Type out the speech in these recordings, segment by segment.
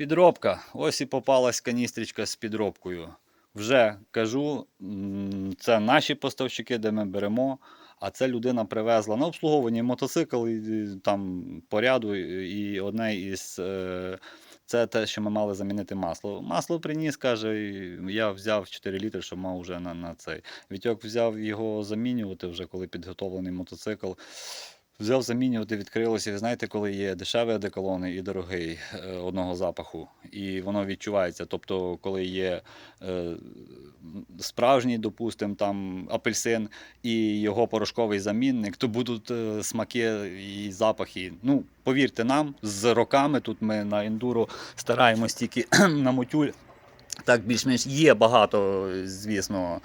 Підробка. Ось і попалась каністрічка з підробкою. Вже кажу, це наші поставщики, де ми беремо. А це людина привезла на обслуговування мотоцикл там по і одне із. Е, це те, що ми мали замінити масло. Масло приніс, каже, я взяв 4 літри, що мав вже на, на цей. Вітьок взяв його замінювати, вже коли підготовлений мотоцикл. Взяв замінювати, відкрилося. Ви знаєте, коли є дешевий одеколон і дорогий е, одного запаху, і воно відчувається. Тобто, коли є е, справжній, допустимо, там апельсин і його порошковий замінник, то будуть е, смаки і запахи. Ну, повірте нам, з роками тут ми на ендуро стараємось тільки на мотюль. Так, більш-менш є багато, звісно,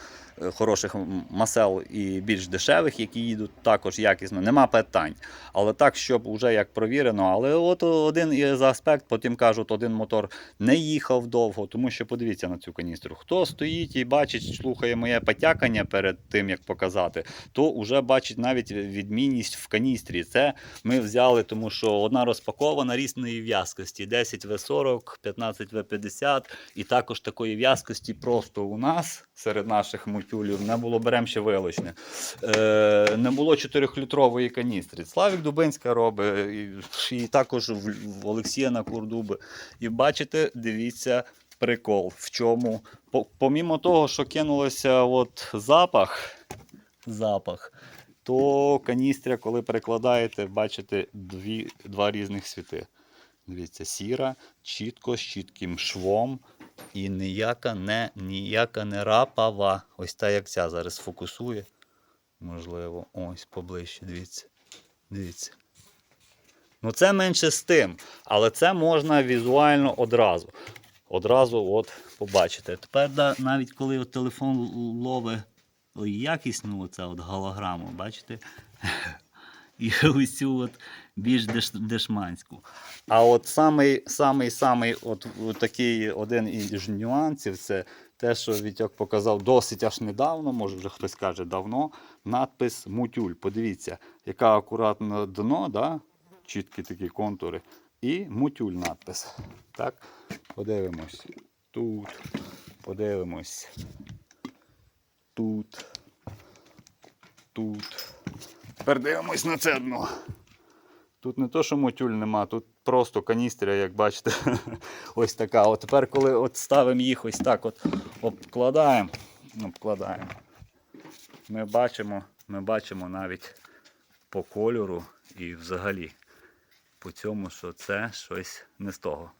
хороших масел і більш дешевих, які їдуть також якісно, нема питань. Але так, щоб уже як провірено. Але от один із аспект, потім кажуть, один мотор не їхав довго, тому що подивіться на цю каністру. Хто стоїть і бачить, слухає моє потякання перед тим, як показати, то вже бачить навіть відмінність в каністрі. Це ми взяли, тому що одна розпакована різної в'язкості: 10 В40, 15 В50, і також такої в'язкості просто у нас серед наших мотюлів не було беремо ще вилочне. Е, не було 4-літрової каністри. Славік Дубинська робить, і, і також в, в Олексія на Курдуби. І бачите, дивіться. Прикол в чому. Помімо того, що кинулося от запах, запах, то каністря, коли перекладаєте, бачите дві, два різних світи. Дивіться, сіра, чітко, з чітким швом. І ніяка не, ніяка не рапава. Ось та як ця зараз фокусує. Можливо, ось поближче, дивіться. Дивіться. Ну, це менше з тим, але це можна візуально одразу. Одразу от побачите. Тепер да, навіть коли телефон ловить якісну оце от голограму, бачите? І цю от більш деш, дешманську. А от самий, самий, самий от, такий один із нюансів це те, що Вітьок показав досить аж недавно, може вже хтось каже давно, надпис Мутюль. Подивіться, яка акуратно дно, да? чіткі такі контури. І мутюль надпис. Так, подивимось. Тут. Подивимось. Тут. Тут. Тепер дивимось на це дно. Тут не то, що мотюль нема, тут просто каністря, як бачите, ось така. От тепер, коли от ставимо їх ось так, от обкладаємо, обкладаємо. Ми бачимо, ми бачимо навіть по кольору і взагалі по цьому, що це щось не з того.